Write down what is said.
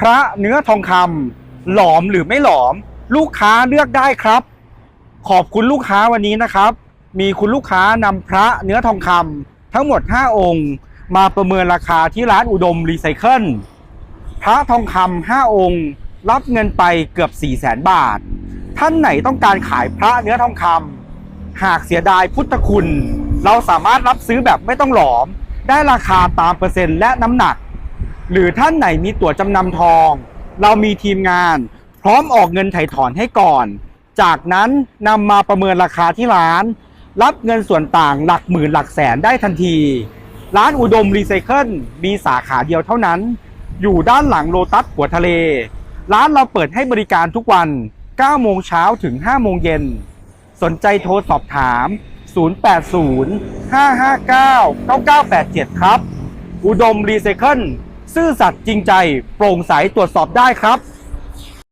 พระเนื้อทองคำหลอมหรือไม่หลอม ลูกค้าเลือกได้ครับ ขอบคุณลูกค้าวันนี้นะครับ มีคุณลูกค้านำพระเนื้อทองคำทั้งหมด 5 องค์ มาประเมินราคาที่ร้านอุดมรีไซเคิลพระทองคำ5องค์ รับเงินไปเกือบ 4 0 0แสนบาท ท่านไหนต้องการขายพระเนื้อทองคำหากเสียดายพุทธคุณ เราสามารถรับซื้อแบบไม่ต้องหลอม ได้ราคาตามเปอร์เซ็นต์และน้ำหนัก หรือท่านไหนมีตั๋วจำนำทอง เรามีทีมงาน พร้อมออกเงินไถ่ถอนให้ก่อน จากนั้นนำมาประเมินราคาที่ร้าน รับเงินส่วนต่างหลักหมื่นหลักแสนได้ทันที ร้านอุดมรีไซเคิลมีสาขาเดียวเท่านั้น อยู่ด้านหลังโลตัสหัวทะเล ร้านเราเปิดให้บริการทุกวัน 9 โมงเช้าถึง 5 โมงเย็น สนใจโทรสอบถาม 080 559 9987 ครับ อุดมรีไซเคิล ซื่อสัตย์จริงใจ โปร่งใสตรวจสอบได้ครับ